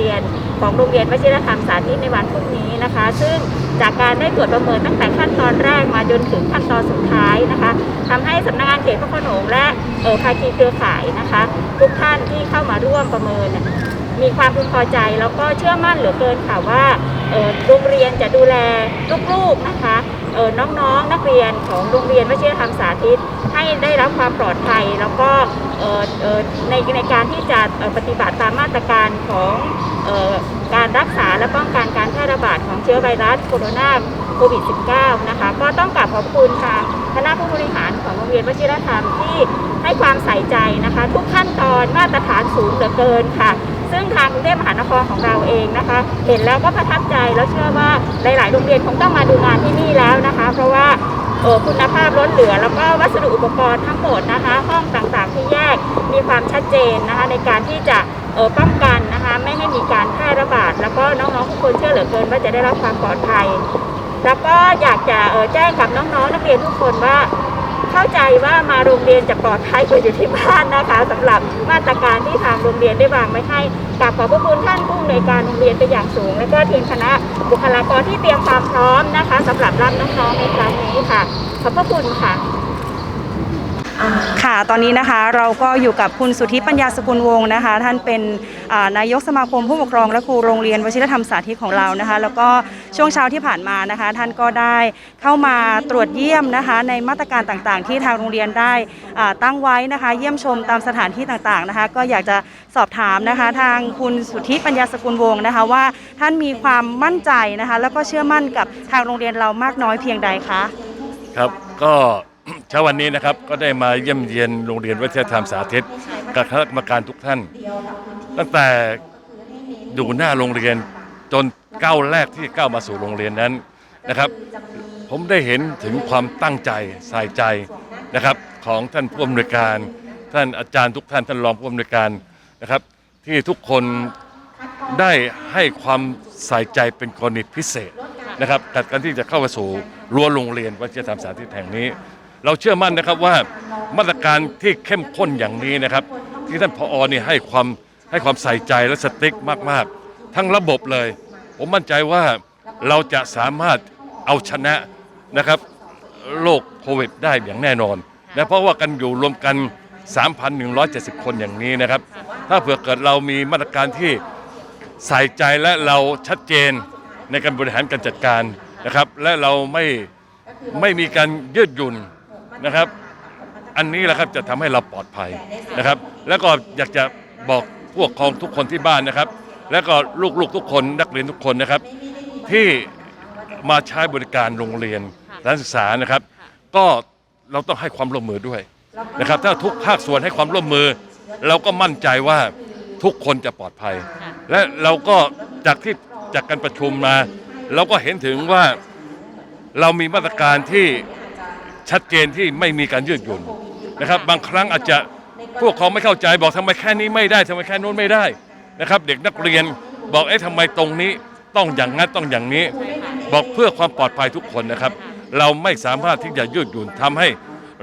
รียนของโรงเรียนวชิรธรรมสาธิตในวันพรุ่งนี้นะคะ ซึ่งจากการได้ตรวจประเมินตั้งแต่ขั้นตอนแรกมาจนถึงขั้นตอนสุดท้ายนะคะทำให้สำนักงานเขตพระโขนงและเออภาคีเครือข่ายนะคะ ทุกท่านที่เข้ามาร่วมประเมิน มีความพึงพอใจแล้วก็เชื่อมั่นเหลือเกินค่ะว่าโรงเรียนจะดูแลลูกๆนะคะ น้องๆนักเรียนของโรงเรียนวชิรธรรมสาธิต ให้ได้รับความปลอดภัย แล้วก็เออเออในในการที่จะปฏิบัติตามมาตรการของเออการรักษาและป้องกันการแพร่ระบาดของเชื้อไวรัสโคโรนาโควิด -19 นะคะก็ต้องกราบขอบคุณค่ะคณะผู้บริหารของโรงเรียนวชิรธรรมที่ ให้ความใส่ใจนะคะ ทุกขั้นตอนมาตรฐานสูงเหลือเกินค่ะ ซึ่งทางกรุงเทพมหานครของเราเองนะคะ เห็นแล้วก็ประทับใจแล้วเชื่อว่าหลาย ๆ โรงเรียนคงต้องมาดูงานที่นี่แล้วนะคะ เพราะว่าคุณภาพล้นเหลือ แล้วก็วัสดุอุปกรณ์ทั้งหมดนะคะ ห้องต่างๆที่แยกมีความชัดเจนนะคะ ในการที่จะป้องกันนะคะไม่ให้มีการแพร่ระบาด แล้วก็น้องๆทุกคนเชื่อเหลือเกินว่าจะได้รับความปลอดภัย แล้วก็อยากจะแจ้งกับน้องๆนักเรียนทุกคนว่า เข้าใจว่ามาโรงเรียนจะปลอดภัยกว่าอยู่ที่บ้านนะคะสำหรับมาตรการที่ทางโรงเรียนได้วางไว้ให้กราบขอบพระคุณท่านผู้อำนวยการโรงเรียนเป็นอย่างสูง และก็ทีมคณะบุคลากรที่เตรียมความพร้อมนะคะสำหรับรับน้องๆในครั้งนี้ค่ะขอบพระคุณค่ะ ค่ะ ตอนนี้นะคะเราก็อยู่กับคุณสุทธิปัญญาสกุลวงศ์นะคะ ท่านเป็นนายกสมาคมผู้ปกครองและครูโรงเรียนวชิรธรรมสาธิตของเรานะคะ แล้วก็ช่วงเช้าที่ผ่านมานะคะ ท่านก็ได้เข้ามาตรวจเยี่ยมนะคะ ในมาตรการต่างๆ ที่ทางโรงเรียนได้ตั้งไว้นะคะ เยี่ยมชมตามสถานที่ต่างๆนะคะ ก็อยากจะสอบถามนะคะ ทางคุณสุทธิปัญญาสกุลวงศ์นะคะว่าท่านมีความมั่นใจนะคะ แล้วก็เชื่อมั่นกับทางโรงเรียนเรามากน้อยเพียงใดคะครับก็ เช้าวันนี้นะครับก็ได้มาเยี่ยมเยียนโรงเรียนวัฒนธรรมสาธิตกับคณะกรรมการทุกท่าน ตั้งแต่อยู่หน้าโรงเรียนจนก้าวแรกที่ก้าวมาสู่โรงเรียนนั้นนะครับ ผมได้เห็นถึงความตั้งใจใส่ใจนะครับ ของท่านผู้อำนวยการ ท่านอาจารย์ทุกท่านท่านรองผู้อำนวยการนะครับ ที่ทุกคนได้ให้ความใส่ใจเป็นกรณีพิเศษนะครับกับการที่จะเข้ามาสู่รั้วโรงเรียนวัฒนธรรมสาธิตแห่งนี้ เราเชื่อมั่นนะครับว่ามาตรการที่เข้มข้นอย่างนี้นะครับ ที่ท่านผอเนี่ให้ความให้ความใส่ใจและสติ๊กมาก ๆ ทั้งระบบเลย ผมมั่นใจว่าเราจะสามารถเอาชนะนะครับโรคโควิดได้อย่างแน่นอนนะเพราะว่ากันอยู่รวมกัน 3,170 คนอย่างนี้นะครับ ถ้าเผื่อเกิดเรามีมาตรการที่ใส่ใจและเราชัดเจนในการบริหารการจัดการนะครับ และเราไม่ไม่มีการยืดหยุ่น นะครับ อันนี้แหละครับจะทำให้เราปลอดภัยนะครับ แล้วก็อยากจะบอกพวกครองทุกคนที่บ้านนะครับ แล้วก็ลูกๆทุกคนนักเรียนทุกคนนะครับ ที่มาใช้บริการโรงเรียนสถานศึกษานะครับ ก็เราต้องให้ความร่วมมือด้วยนะครับ ถ้าทุกภาคส่วนให้ความร่วมมือ เราก็มั่นใจว่าทุกคนจะปลอดภัย และเราก็จากที่จากการประชุมมา เราก็เห็นถึงว่าเรามีมาตรการที่ ชัดเจนที่ไม่มีการยืดหยุ่นนะครับ บางครั้งอาจจะพวกเขาไม่เข้าใจบอกทำไมแค่นี้ไม่ได้ทำไมแค่นู้นไม่ได้นะครับ เด็กนักเรียนบอกเอ๊ะทำไมตรงนี้ต้องอย่างนั้นต้องอย่างนี้ บอกเพื่อความปลอดภัยทุกคนนะครับ เราไม่สามารถที่จะยืดหยุ่นทำให้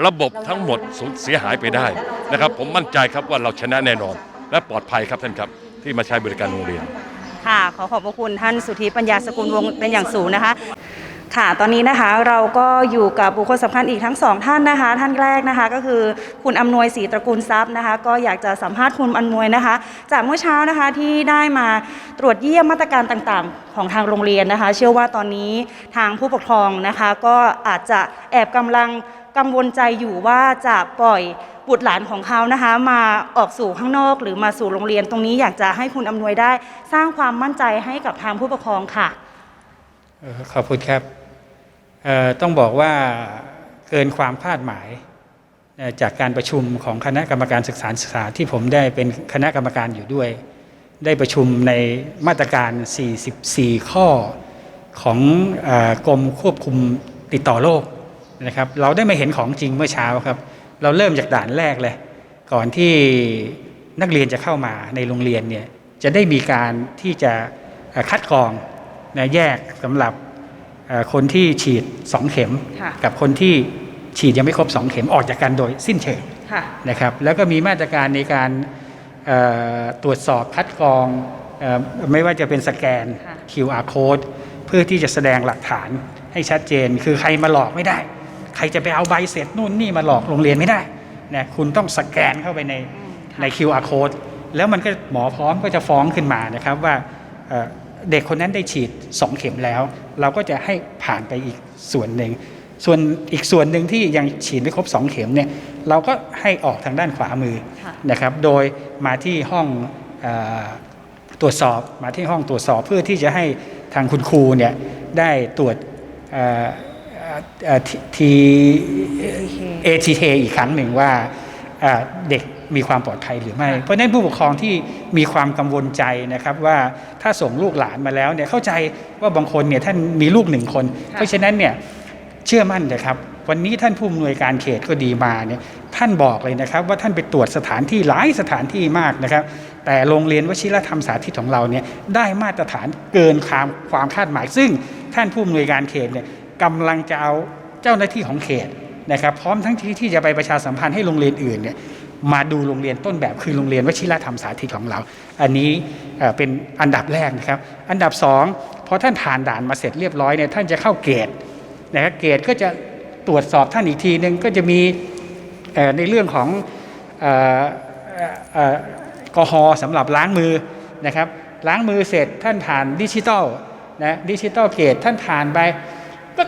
ระบบทั้งหมดสูญเสียหายไปได้นะครับ ผมมั่นใจครับว่าเราชนะแน่นอน และปลอดภัยครับท่านครับ ที่มาใช้บริการโรงเรียน ค่ะ ขอขอบพระคุณท่านสุธีปัญญาสกุลวงศ์เป็นอย่างสูงนะคะ ค่ะตอนนี้นะคะเราก็อยู่กับบุคคลสำคัญอีกทั้งสองท่านนะคะ ท่านแรกนะคะ ก็คือคุณอำนวยศรีตระกูลทรัพย์นะคะ ก็อยากจะสัมภาษณ์คุณอำนวยนะคะ จากเมื่อเช้านะคะที่ได้มาตรวจเยี่ยมมาตรการต่างๆ ของทางโรงเรียนนะคะ เชื่อว่าตอนนี้ทางผู้ปกครองนะคะ ก็อาจจะแอบกำลังกังวลใจอยู่ว่าจะปล่อยบุตรหลานของเขานะคะ มาออกสู่ข้างนอกหรือมาสู่โรงเรียนตรงนี้อยากจะให้คุณอำนวยได้ สร้างความมั่นใจให้กับทางผู้ปกครองค่ะขอบคุณครับ ต้องบอกว่าเกินความคาดหมายจากการประชุมของคณะกรรมการศึกษาศึกษาที่ผมได้เป็นคณะกรรมการอยู่ด้วย ได้ประชุมในมาตรการ 44 ข้อของอกรมควบคุมติดต่อโรคนะครับเราได้มาเห็นของจริงเมื่อเช้าครับ เราเริ่มจากด่านแรกเลย ก่อนที่นักเรียนจะเข้ามาในโรงเรียนเนี่ยจะได้มีการที่จะคัดกรองนะแยกสำหรับ คนที่ฉีด 2 เข็มค่ะกับคนที่ฉีดยังไม่ครบ 2 เข็มออกจากกันโดยสิ้นเชิงค่ะนะครับแล้วก็มีมาตรการในการเอ่อตรวจสอบคัดกรองเอ่อไม่ว่าจะเป็นสแกนค่ะ QR code เพื่อที่จะแสดงหลักฐานให้ชัดเจน คือใครมาหลอกไม่ได้ ใครจะไปเอาใบเสร็จนู่นนี่มาหลอกโรงเรียนไม่ได้นะคุณต้องสแกนเข้าไปในใน QR code แล้วมันก็หมอพร้อมก็จะฟ้องขึ้นมานะครับว่า เอ่อเด็กคนนั้นได้ฉีด 2 เข็มแล้ว เราก็จะให้ผ่านไปอีกส่วนหนึ่ง ส่วนอีกส่วนหนึ่งที่ยังฉีดไม่ครบ 2 เข็มเนี่ยเราก็ให้ออกทางด้านขวามือค่ะนะครับ โดยมาที่ห้องเออตรวจสอบมาที่ห้องตรวจสอบเพื่อที่จะให้ทางคุณครูเนี่ยได้ตรวจเอ่อเอ่อเอ่อที ATK อีกครั้งหนึ่งว่าเอ่อเด็ก มีความปลอดภัยหรือไม่ เพราะฉะนั้นผู้ปกครองที่มีความกังวลใจนะครับว่าถ้าส่งลูกหลานมาแล้วเนี่ยเข้าใจว่าบางคนเนี่ยท่านมีลูกหนึ่งคน เพราะฉะนั้นเนี่ยเชื่อมั่นนะครับวันนี้ท่านผู้อำนวยการเขตก็ดีมาเนี่ยท่านบอกเลยนะครับ ว่าท่านไปตรวจสถานที่หลายสถานที่มากนะครับ แต่โรงเรียนวชิรธรรมสาธิตของเราเนี่ยได้มาตรฐานเกินความความคาดหมาย ซึ่งท่านผู้อำนวยการเขตเนี่ยกำลังจะเอาเจ้าหน้าที่ของเขตนะครับ พร้อมทั้งที่ที่จะไปประชาสัมพันธ์ให้โรงเรียนอื่นเนี่ย มาดูโรงเรียนต้นแบบคือโรงเรียนวชิรธรรมสาธิตของเรา อันนี้เป็นอันดับแรกนะครับ อันดับสองพอท่านผ่านด่านมาเสร็จเรียบร้อยเนี่ยท่านจะเข้าเกตนะครับเกตก็จะตรวจสอบท่านอีกทีหนึ่งก็จะมีในเรื่องของเอ่อออเอ่อแอลกอฮอล์สำหรับล้างมือนะครับล้างมือเสร็จท่านผ่านดิจิตอลนะดิจิตอลเกตท่านผ่านไปก็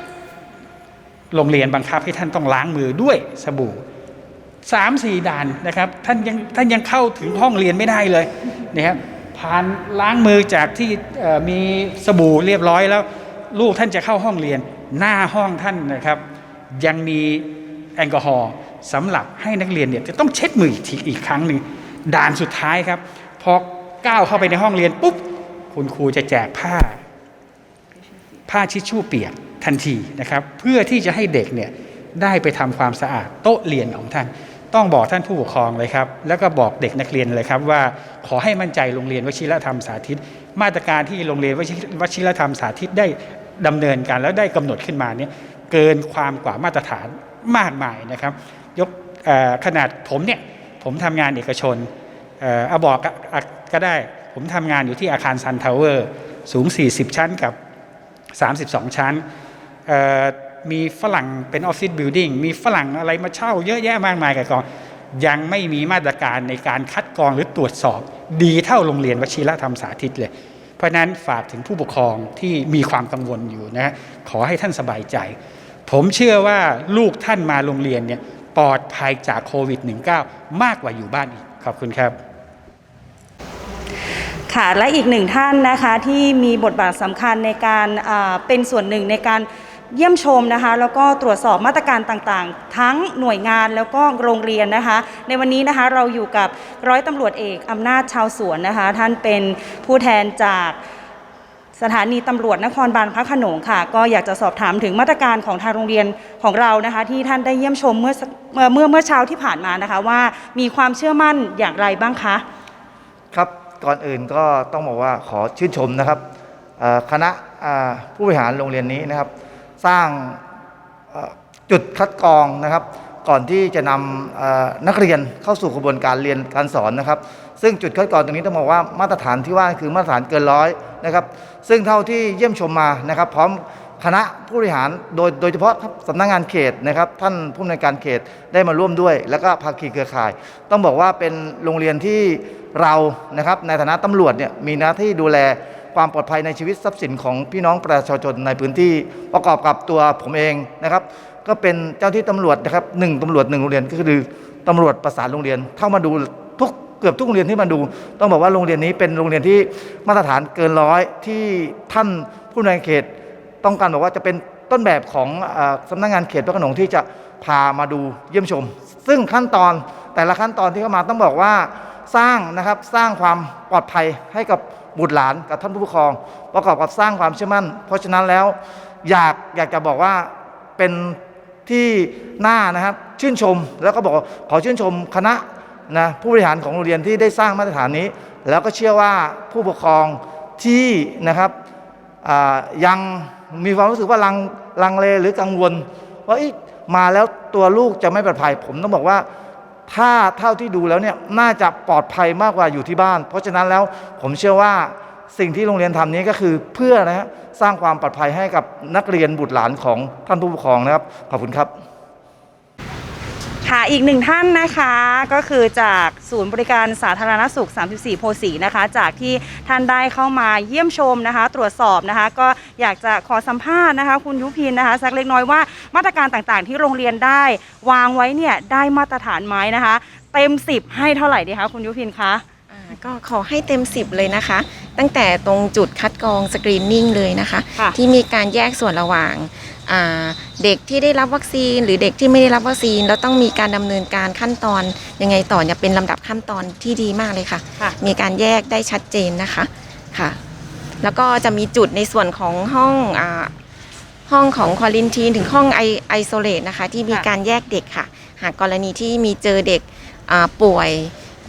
โรงเรียนบังคับให้ท่านต้องล้างมือด้วยสบู่ สามสี่ด่านนะครับ ท่านยังท่านยังเข้าถึงห้องเรียนไม่ได้เลยนะครับผ่านล้างมือจากที่มีสบู่เรียบร้อยแล้ว ลูกท่านจะเข้าห้องเรียน หน้าห้องท่านนะครับ ยังมีแอลกอฮอล์สำหรับให้นักเรียนเนี่ยจะต้องเช็ดมืออีกทีอีกครั้งหนึ่งด่านสุดท้ายครับพอก้าวเข้าไปในห้องเรียนปุ๊บคุณครูจะแจกผ้า ผ้าชิชชู่เปียกทันทีนะครับ เพื่อที่จะให้เด็กเนี่ยได้ไปทำความสะอาดโต๊ะเรียนของท่าน ต้องบอกท่านผู้ปกครองเลยครับ แล้วก็บอกเด็กนักเรียนเลยครับว่าขอให้มั่นใจโรงเรียนวชิรธรรมสาธิต มาตรการที่โรงเรียนวชิวชิรธรรมสาธิตได้ดำเนินการแล้วได้กำหนดขึ้นมาเนี่ยเกินความกว่ามาตรฐานมากมายนะครับ ยกขนาดผมเนี่ยผมทำงานเอกชนเอาบอกก็ได้ผมทำงานอยู่ที่อาคารซันทาวเวอร์สูง 40 ชั้นกับ 32 ชั้นเอ่อ มีฝรั่งเป็นออฟฟิศบิลดิ่งมีฝรั่งอะไรมาเช่าเยอะแยะมากมายกับกองยังไม่มีมาตรการในการคัดกรองหรือตรวจสอบ ดีเท่าโรงเรียนวชิรธรรมสาธิตเลย เพราะนั้นฝากถึงผู้ปกครองที่มีความกังวลอยู่นะขอให้ท่านสบายใจ ผมเชื่อว่าลูกท่านมาโรงเรียนเนี่ยปลอดภัยจากโควิด -19 มากกว่าอยู่บ้านอีก ขอบคุณครับค่ะและอีกหนึ่งท่านนะคะที่มีบทบาทสำคัญในการเป็นส่วนหนึ่งในการ เยี่ยมชมนะคะแล้วก็ตรวจสอบมาตรการต่างๆ ทั้งหน่วยงานแล้วก็โรงเรียนนะคะ ในวันนี้นะคะเราอยู่กับร้อยตำรวจเอกอำนาจชาวสวนนะคะ ท่านเป็นผู้แทนจากสถานีตำรวจนครบาลพระขนงค่ะ ก็อยากจะสอบถามถึงมาตรการของทางโรงเรียนของเรานะคะ ที่ท่านได้เยี่ยมชมเมื่อเมื่อเมื่อเมื่อเช้าที่ผ่านมานะคะว่ามีความเชื่อมั่นอย่างไรบ้างคะ ครับก่อนอื่นก็ต้องบอกว่าขอชื่นชมนะครับคณะผู้บริหารโรงเรียนนี้นะครับ สร้างจุดคัดกรองนะครับ ก่อนที่จะนำนักเรียนเข้าสู่กระบวนการเรียนการสอนนะครับ ซึ่งจุดคัดกรองตรงนี้ต้องบอกว่ามาตรฐานที่ว่าคือมาตรฐานเกินร้อยนะครับ ซึ่งเท่าที่เยี่ยมชมมานะครับ พร้อมคณะผู้บริหารโดยโดยเฉพาะสำนักงานเขตนะครับ ท่านผู้อำนวยการเขตได้มาร่วมด้วย แล้วก็ภาคีเครือข่าย ต้องบอกว่าเป็นโรงเรียนที่เรานะครับในฐานะตำรวจเนี่ยมีหน้าที่ดูแล ความปลอดภัยในชีวิตทรัพย์สินของพี่น้องประชาชนในพื้นที่ประกอบกับตัวผมเองนะครับ ก็เป็นเจ้าที่ตำรวจนะครับหนึ่งตำรวจหนึ่งโรงเรียนก็คือตำรวจประสานโรงเรียนเข้ามาดูทุกเกือบทุกโรงเรียนที่มาดู ต้องบอกว่าโรงเรียนนี้เป็นโรงเรียนที่มาตรฐานเกินร้อยที่ท่านผู้นวยเขต ต้องการบอกว่าจะเป็นต้นแบบของออสำนักงานเขตพระขนงที่จะพามาดูเยี่ยมชม ซึ่งขั้นตอนแต่ละขั้นตอนที่เข้ามาต้องบอกว่าสร้างนะครับสร้างความปลอดภัยให้กับ บุตรหลานกับท่านผู้ปกครอง ประกอบกับสร้างความเชื่อมั่น เพราะฉะนั้นแล้วอยากอยากจะบอกว่าเป็นที่หน่านะครับชื่นชมแล้วก็บอกขอชื่นชมคณะนะผู้บริหารของโรงเรียนที่ได้สร้างมาตรฐานนี้ แล้วก็เชื่อว่าผู้ปกครองที่นะครับยังมีความรู้สึกว่าลังลังเลหรือกังวลว่ามาแล้วตัวลูกจะไม่ปลอดภัยผมต้องบอกว่า ถ้าเท่าที่ดูแล้วเนี่ยน่าจะปลอดภัยมากกว่าอยู่ที่บ้าน เพราะฉะนั้นแล้วผมเชื่อว่าสิ่งที่โรงเรียนทำนี้ก็คือเพื่อนะฮะสร้างความปลอดภัยให้กับนักเรียนบุตรหลานของท่านผู้ปกครองนะครับ ขอบคุณครับ ค่ะอีกหนึ่งท่านนะคะก็คือจากศูนย์บริการสาธารณสุข 34 โพสีนะคะ จากที่ท่านได้เข้ามาเยี่ยมชมนะคะ ตรวจสอบนะคะ ก็อยากจะขอสัมภาษณ์นะคะ คุณยุพินนะคะ สักเล็กน้อยว่ามาตรการต่างๆ ที่โรงเรียนได้ วางไว้เนี่ยได้มาตรฐานไหมนะคะ เต็ม 10 ให้เท่าไหร่ดีคะคุณยุพินคะอ่าก็ขอให้เต็ม 10 เลยนะคะ ตั้งแต่ตรงจุดคัดกรองสกรีนนิ่งเลยนะคะค่ะที่มีการแยกส่วนระหว่างอ่า เด็กที่ได้รับวัคซีน หรือเด็กที่ไม่ได้รับวัคซีนแล้วต้องมีการดำเนินการขั้นตอนยังไงต่อเนี่ยเป็นลำดับขั้นตอนที่ดีมากเลยค่ะค่ะ มีการแยกได้ชัดเจนนะคะค่ะ แล้วก็จะมีจุดในส่วนของห้องอาห้องของควอลินทีนถึงห้องไอไอโซเลตนะคะ ที่มีค่ะการแยกเด็กค่ะ หากกรณีที่มีเจอเด็กอ่าป่วย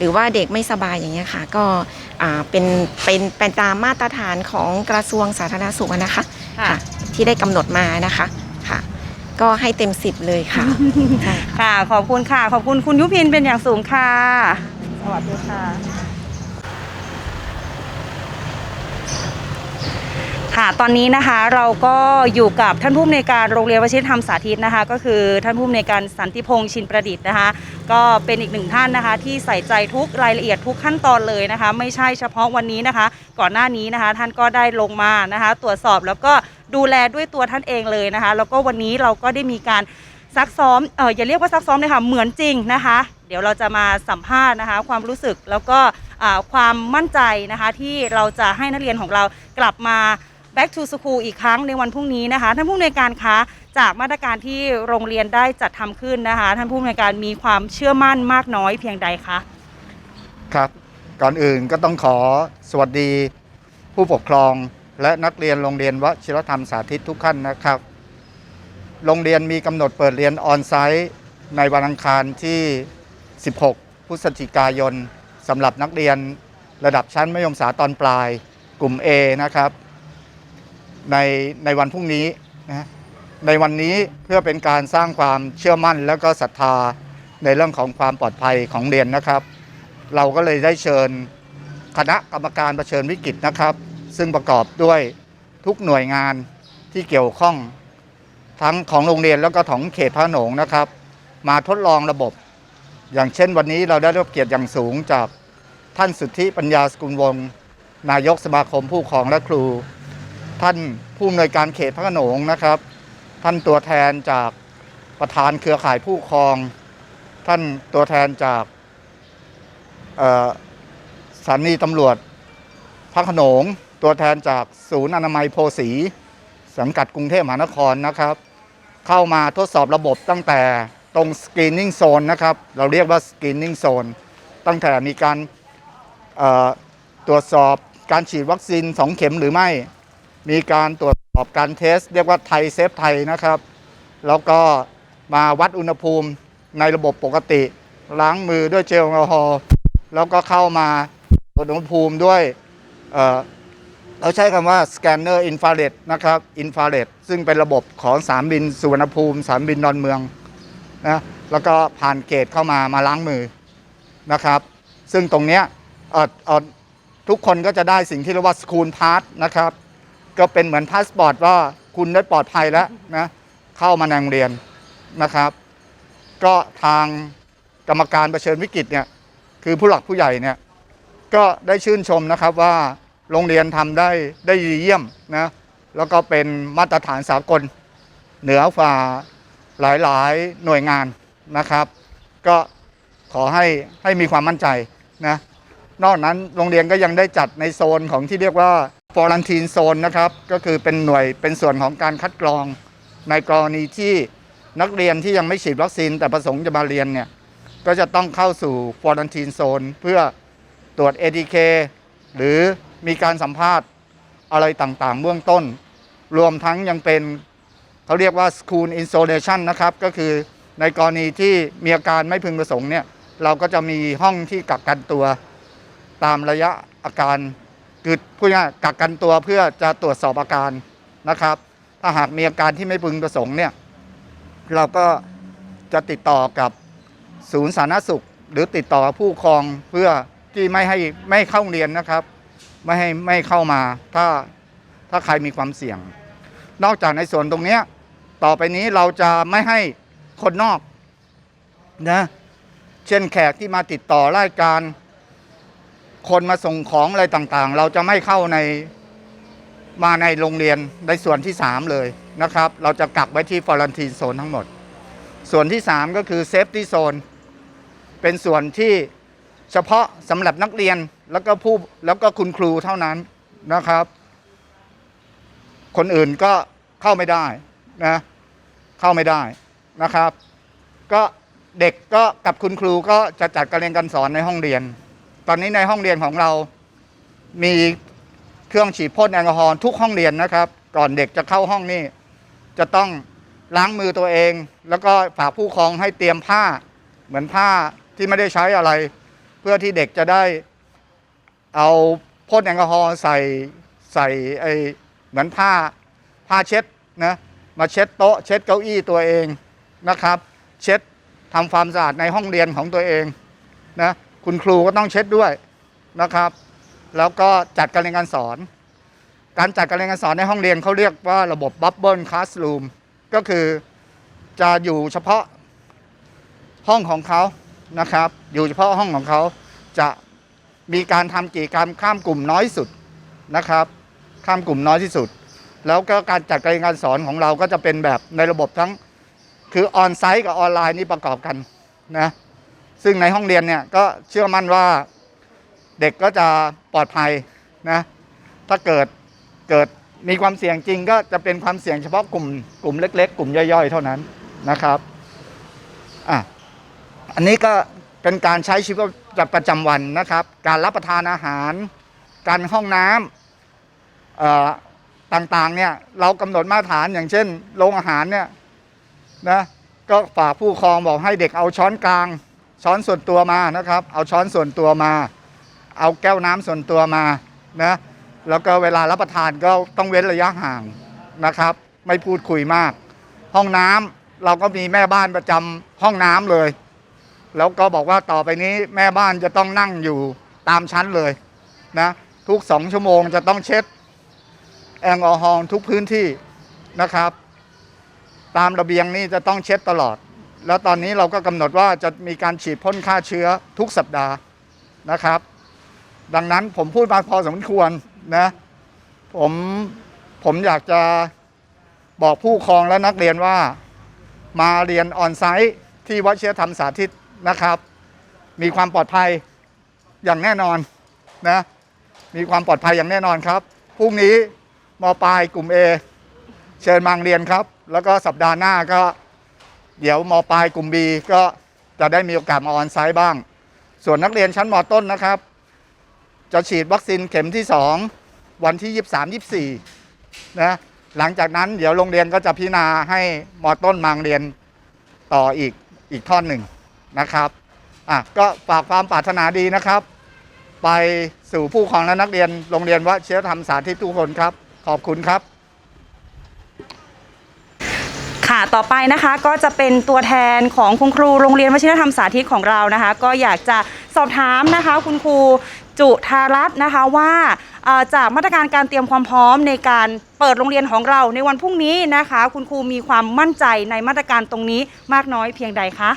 หรือว่าเด็กไม่สบายอย่างเงี้ยค่ะ ก็อ่าเป็นเป็นเป็นตามมาตรฐานของกระทรวงสาธารณสุขอะนะคะค่ะค่ะที่ได้กำหนดมานะคะค่ะ ก็ให้เต็มสิบเลยค่ะค่ะ ค่ะ ขอบคุณค่ะ ขอบคุณคุณยุพินเป็นอย่างสูงค่ะ สวัสดีค่ะ ค่ะ ตอนนี้นะคะเราก็อยู่กับท่านผู้อำนวยการโรงเรียนวชิรธรรมสาธิตนะคะ ก็คือท่านผู้อำนวยการสันติพงษ์ชินประดิษฐ์นะคะ ก็เป็นอีกหนึ่งท่านนะคะ ที่ใส่ใจทุกรายละเอียดทุกขั้นตอนเลยนะคะ ไม่ใช่เฉพาะวันนี้นะคะ ก่อนหน้านี้นะคะ ท่านก็ได้ลงมานะคะ ตรวจสอบแล้วก็ดูแลด้วยตัวท่านเองเลยนะคะ แล้วก็วันนี้เราก็ได้มีการซักซ้อมเอออย่าเรียกว่าซักซ้อมเลยค่ะเหมือนจริงนะคะ เดี๋ยวเราจะมาสัมภาษณ์นะคะ ความรู้สึกแล้วก็ความมั่นใจนะคะ ที่เราจะให้นักเรียนของเรากลับมา back to school อีกครั้งในวันพรุ่งนี้นะคะ ท่านผู้อำนวยการคะจากมาตรการที่โรงเรียนได้จัดทำขึ้นนะคะ ท่านผู้อำนวยการมีความเชื่อมั่นมากน้อยเพียงใดคะครับก่อนอื่นก็ต้องขอสวัสดีผู้ปกครองและนักเรียนโรงเรียนวชิรธรรมสาธิตทุกท่านนะครับ โรงเรียนมีกำหนดเปิดเรียนออนไซต์ในวันอังคารที่ 16 พฤศจิกายนสำหรับนักเรียนระดับชั้นมัธยมศึกษาตอนปลายกลุ่ม A นะครับ ในในวันพรุ่งนี้นะในวันนี้เพื่อเป็นการสร้างความเชื่อมั่นและก็ศรัทธาในเรื่องของความปลอดภัยของเรียนนะครับ เราก็เลยได้เชิญคณะกรรมการเผชิญวิกฤตนะครับ ซึ่งประกอบด้วยทุกหน่วยงานที่เกี่ยวข้อง ทั้งของโรงเรียนแล้วก็ของเขตพระโขนงนะครับ มาทดลองระบบ อย่างเช่นวันนี้เราได้รับเกียรติอย่างสูงจากท่านสุทธิปัญญาสกุลวงศ์นายกสมาคมผู้ปกครองและครู ท่านผู้อำนวยการเขตพระโขนงนะครับ ท่านตัวแทนจากประธานเครือข่ายผู้ครอง ท่านตัวแทนจากสถานีตำรวจพระโขนง ตัวแทนจากศูนย์อนามัยโพสี สังกัดกรุงเทพมหานครนะครับ เข้ามาทดสอบระบบตั้งแต่ตรงสกรีนนิ่งโซนนะครับ เราเรียกว่าสกรีนนิ่งโซนตั้งแต่มีการตรวจสอบการฉีดวัคซีน 2 เข็มหรือไม่ มีการตรวจสอบการเทส เรียกว่าไทยเซฟไทยนะครับ แล้วก็มาวัดอุณหภูมิในระบบปกติ ล้างมือด้วยเจลแอลกอฮอล์แล้วก็เข้ามาตรวจอุณหภูมิด้วยเเราใช้คำว่าสแกนเนอร์อินฟราเรดนะครับอินฟราเรดซึ่งเป็นระบบของสามบินสุวรรณภูมิสามบินดอนเมืองนะแล้วก็ผ่านเกตเข้ามามาล้างมือนะครับ ซึ่งตรงเนี้ยทุกคนก็จะได้สิ่งที่เรียกว่าสคูลพาสนะครับ ก็เป็นเหมือนพาสปอร์ตว่าคุณได้ปลอดภัยแล้วนะเข้ามาในโรงเรียนนะครับ ก็ทางกรรมการเผชิญวิกฤตเนี่ยคือผู้หลักผู้ใหญ่เนี่ยก็ได้ชื่นชมนะครับว่าโรงเรียนทำได้ได้ดีเยี่ยมนะแล้วก็เป็นมาตรฐานสากลเหนือฝ่าหลายๆหน่วยงานนะครับ ก็ขอให้ให้มีความมั่นใจนะนอกนั้นโรงเรียนก็ยังได้จัดในโซนของที่เรียกว่า ฟอรันทีนโซนนะครับก็คือเป็นหน่วยเป็นส่วนของการคัดกรองในกรณีที่นักเรียนที่ยังไม่ฉีดวัคซีนแต่ประสงค์จะมาเรียนเนี่ยก็จะต้องเข้าสู่ฟอรันทีนโซนเพื่อตรวจ ATK หรือมีการสัมภาษณ์อะไรต่างๆ เบื้องต้น รวมทั้งยังเป็นเขาเรียกว่า School Isolation นะครับก็คือในกรณีที่มีอาการไม่พึงประสงค์เนี่ยเราก็จะมีห้องที่กักกันตัวตามระยะอาการ คือพูดง่ายกักกันตัวเพื่อจะตรวจสอบอาการนะครับ ถ้าหากมีอาการที่ไม่พึงประสงค์เนี่ยเราก็จะติดต่อกับศูนย์สาธารณสุข หรือติดต่อผู้ครองเพื่อที่ไม่ให้ไม่เข้าเรียนนะครับ ไม่ให้ไม่เข้ามาถ้าถ้าใครมีความเสี่ยง นอกจากในส่วนตรงนี้ต่อไปนี้เราจะไม่ให้คนนอกนะเช่นแขกที่มาติดต่อรายการ คนมาส่งของอะไรต่างๆ เราจะไม่เข้าในมาในโรงเรียนในส่วนที่ 3 เลยนะครับ เราจะกักไว้ที่ฟอรันทีนโซนทั้งหมด ส่วนที่ 3 ก็คือเซฟตี้โซนเป็นส่วนที่เฉพาะสำหรับนักเรียนแล้วก็ผู้แล้วก็คุณครูเท่านั้นนะครับ คนอื่นก็เข้าไม่ได้นะเข้าไม่ได้นะครับ ก็เด็กก็กับคุณครูก็จะจัดการเรียนการสอนในห้องเรียน ตอนนี้ในห้องเรียนของเรามีเครื่องฉีดพ่นแอลกอฮอล์ทุกห้องเรียนนะครับ ก่อนเด็กจะเข้าห้องนี่จะต้องล้างมือตัวเอง แล้วก็ฝากผู้ครองให้เตรียมผ้า เหมือนผ้าที่ไม่ได้ใช้อะไร เพื่อที่เด็กจะได้เอาพ่นแอลกอฮอล์ใส่ใส่ไอเหมือนผ้าผ้าเช็ดนะมาเช็ดโต๊ะเช็ดเก้าอี้ตัวเองนะครับ เช็ดทำความสะอาดในห้องเรียนของตัวเองนะ คุณครูก็ต้องเช็ดด้วยนะครับ แล้วก็จัดการเรียนการสอน การจัดการเรียนการสอนในห้องเรียนเขาเรียกว่าระบบบับเบิลคลาส o ูมก็คือจะอยู่เฉพาะห้องของเขานะครับ อยู่เฉพาะห้องของเขาจะมีการทำกิจกรรมข้ามกลุ่มน้อยสุดนะครับ ข้ามกลุ่มน้อยที่สุด แล้วก็การจัดการเรียนการสอนของเราก็จะเป็นแบบในระบบทั้งคือออนไซต์กับออนไลน์นี่ประกอบกันนะ ซึ่งในห้องเรียนเนี่ยก็เชื่อมั่นว่าเด็กก็จะปลอดภัยนะถ้าเกิดเกิดมีความเสี่ยงจริงก็จะเป็นความเสี่ยงเฉพาะกลุ่มกลุ่มเล็ก ๆ กลุ่มย่อยๆ เท่านั้นนะครับอะอันนี้ก็เป็นการใช้ชีวิตประจำวันนะครับ การรับประทานอาหาร การห้องน้ำต่างๆเนี่ยเรากำหนดมาตรฐานอย่างเช่นโรงอาหารเนี่ยนะก็ฝากผู้ครองบอกให้เด็กเอาช้อนกลาง ช้อนส่วนตัวมานะครับ เอาช้อนส่วนตัวมา เอาแก้วน้ำส่วนตัวมานะแล้วก็เวลารับประทานก็ต้องเว้นระยะห่างนะครับ ไม่พูดคุยมาก ห้องน้ำเราก็มีแม่บ้านประจำห้องน้ำเลย แล้วก็บอกว่าต่อไปนี้แม่บ้านจะต้องนั่งอยู่ตามชั้นเลยนะทุกสองชั่วโมงจะต้องเช็ดแอลกอฮอล์ทุกพื้นที่นะครับ ตามระเบียงนี่จะต้องเช็ดตลอด แล้วตอนนี้เราก็กำหนดว่าจะมีการฉีดพ่นฆ่าเชื้อทุกสัปดาห์นะครับ ดังนั้นผมพูดมาพอสมควรนะผมผมอยากจะบอกผู้ปกครองและนักเรียนว่ามาเรียนออนไซต์ที่วัดเชื้อธรรมสาธิตนะครับ มีความปลอดภัยอย่างแน่นอนนะมีความปลอดภัยอย่างแน่นอนครับพรุ่งนี้มปลายกลุ่ม A เชิญมาเรียนครับ แล้วก็สัปดาห์หน้าก็ เดี๋ยวมปลายกลุ่ม B ก็จะได้มีโอกาสมาออนไซต์บ้าง ส่วนนักเรียนชั้นมต้นนะครับ จะฉีดวัคซีนเข็มที่ 2 วันที่ 23 24นะหลังจากนั้นเดี๋ยวโรงเรียนก็จะพิจารณาให้มต้นมาเรียนต่ออีกอีกท่อนหนึ่งนะครับอะก็ฝากความปรารถนาดีนะครับ ไปสู่ผู้ปกครองและนักเรียนโรงเรียนวชิรธรรมสาธิตทุกคนครับ ขอบคุณครับ ค่ะ ต่อไปนะคะก็จะเป็นตัวแทนของคุณครูโรงเรียนวชิรธรรมสาธิตของเรานะคะ ก็อยากจะสอบถามนะคะ คุณครูจุธารัตน์นะคะว่าจากมาตรการการเตรียมความพร้อมในการเปิดโรงเรียนของเราในวันพรุ่งนี้นะคะ คุณครูมีความมั่นใจในมาตรการตรงนี้มากน้อยเพียงใดคะ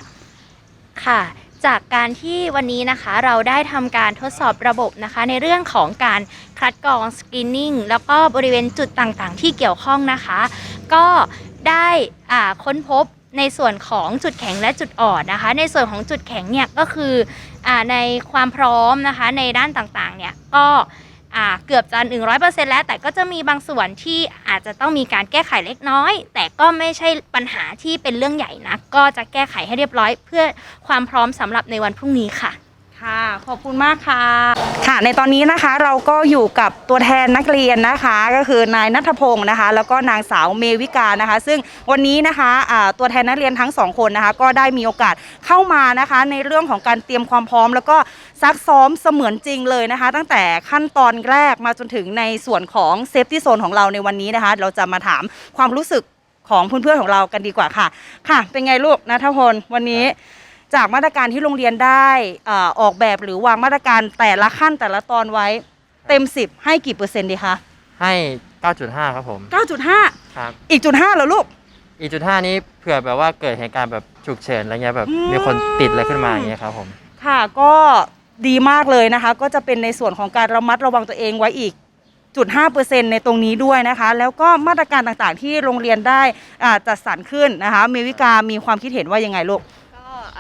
ค่ะจากการที่วันนี้นะคะเราได้ทำการทดสอบระบบนะคะ ในเรื่องของการคัดกรองสกรีนนิ่งแล้วก็บริเวณจุดต่างๆ ที่เกี่ยวข้องนะคะ ก็ ได้ค้นพบในส่วนของจุดแข็งและจุดอ่อนนะคะ ในส่วนของจุดแข็งเนี่ยก็คืออในความพร้อมนะคะในด้านต่างๆเนี่ยก็เกือบจะ100%แล้ว แต่ก็จะมีบางส่วนที่อาจจะต้องมีการแก้ไขเล็กน้อย แต่ก็ไม่ใช่ปัญหาที่เป็นเรื่องใหญ่นะก็จะแก้ไขให้เรียบร้อย เพื่อความพร้อมสำหรับในวันพรุ่งนี้ค่ะ ค่ะ ขอบคุณมากค่ะ ค่ะ ในตอนนี้นะคะเราก็อยู่กับตัวแทนนักเรียนนะคะ ก็คือนายนัทพงศ์นะคะ แล้วก็นางสาวเมวิกานะคะ ซึ่งวันนี้นะคะอ่าตัวแทนนักเรียนทั้งสองคนนะคะ ก็ได้มีโอกาสเข้ามานะคะ ในเรื่องของการเตรียมความพร้อม แล้วก็ซักซ้อมเสมือนจริงเลยนะคะ ตั้งแต่ขั้นตอนแรกมาจนถึงในส่วนของเซฟตี้โซนของเราในวันนี้นะคะ เราจะมาถามความรู้สึกของเพื่อนๆของเรากันดีกว่าค่ะ ค่ะ เป็นไงลูกนัทพลวันนี้ จากมาตรการที่โรงเรียนได้เอ่อออกแบบหรือวางมาตรการแต่ละขั้นแต่ละตอนไว้ เต็ม 10 ให้กี่เปอร์เซ็นต์ดีคะให้ 9.5 ครับผม9.5 ครับอีกจุด5เหรอลูก อีกจุดห้านี้เผื่อแบบว่าเกิดเหตุการณ์แบบฉุกเฉินอะไรเงี้ยแบบอืม มีคนติดอะไรขึ้นมาอย่างเงี้ยครับผม ค่ะก็ดีมากเลยนะคะ ก็จะเป็นในส่วนของการระมัดระวังตัวเองไว้อีกจุด5%ในตรงนี้ด้วยนะคะ แล้วก็มาตรการต่างๆที่โรงเรียนได้อ่าจัดสรรขึ้นนะคะเมวิกามีความคิดเห็นว่ายังไงลูกก็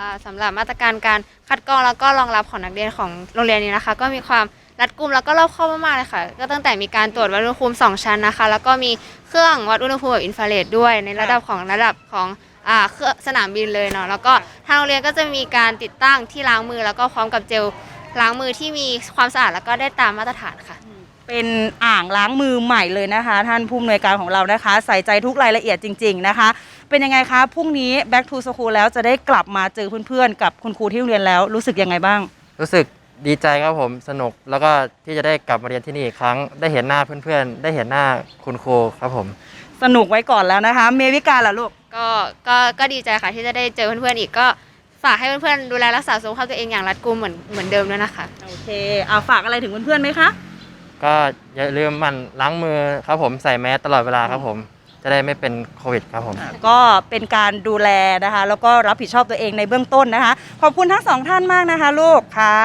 อ่าสำหรับมาตรการการคัดกรองแล้วก็รองรับของนักเรียนของโรงเรียนนี้นะคะ ก็มีความรัดกุมแล้วก็รอบคอบมากๆเลยค่ะ ก็ตั้งแต่มีการตรวจวัดอุณหภูมิ2ชั้นนะคะ แล้วก็มีเครื่องวัดอุณหภูมิแบบอินฟราเรดด้วย ในระดับของระดับของอ่าเครื่องสนามบินเลยเนาะแล้วก็ทางโรงเรียนก็จะมีการติดตั้งที่ล้างมือ แล้วก็พร้อมกับเจลล้างมือที่มีความสะอาดแล้วก็ได้ตามมาตรฐานค่ะ เป็นอ่างล้างมือใหม่เลยนะคะ ท่านผู้อำนวยการของเรานะคะ ใส่ใจทุกรายละเอียดจริง ๆนะคะ เป็นยังไงคะพรุ่งนี้ back to school แล้วจะได้กลับมาเจอเพื่อนๆ กับคุณครูที่โรงเรียนแล้วรู้สึกยังไงบ้าง รู้สึกดีใจครับผมสนุกแล้วก็ที่จะได้กลับมาเรียนที่นี่อีกครั้ง ได้เห็นหน้าเพื่อนๆ ได้เห็นหน้าคุณครูครับผม สนุกไว้ก่อนแล้วนะคะ เมวิกาล่ะลูก ก็ก็ก็ดีใจค่ะที่จะได้เจอเพื่อนๆอีกก็ฝากให้เพื่อนๆดูแลรักษาสุขภาพตัวเองอย่างรัดกุมเหมือนเหมือนเดิมด้วยนะคะ โอเคเอาฝากอะไรถึงเพื่อนๆไหมคะ ก็อย่าลืมหมันล้างมือครับผมใส่แมสตลอดเวลาครับผม จะได้ไม่เป็นโควิดครับผม ก็เป็นการดูแลนะคะ แล้วก็รับผิดชอบตัวเองในเบื้องต้นนะคะ ขอบคุณทั้งสองท่านมากนะคะ ลูกค่ะ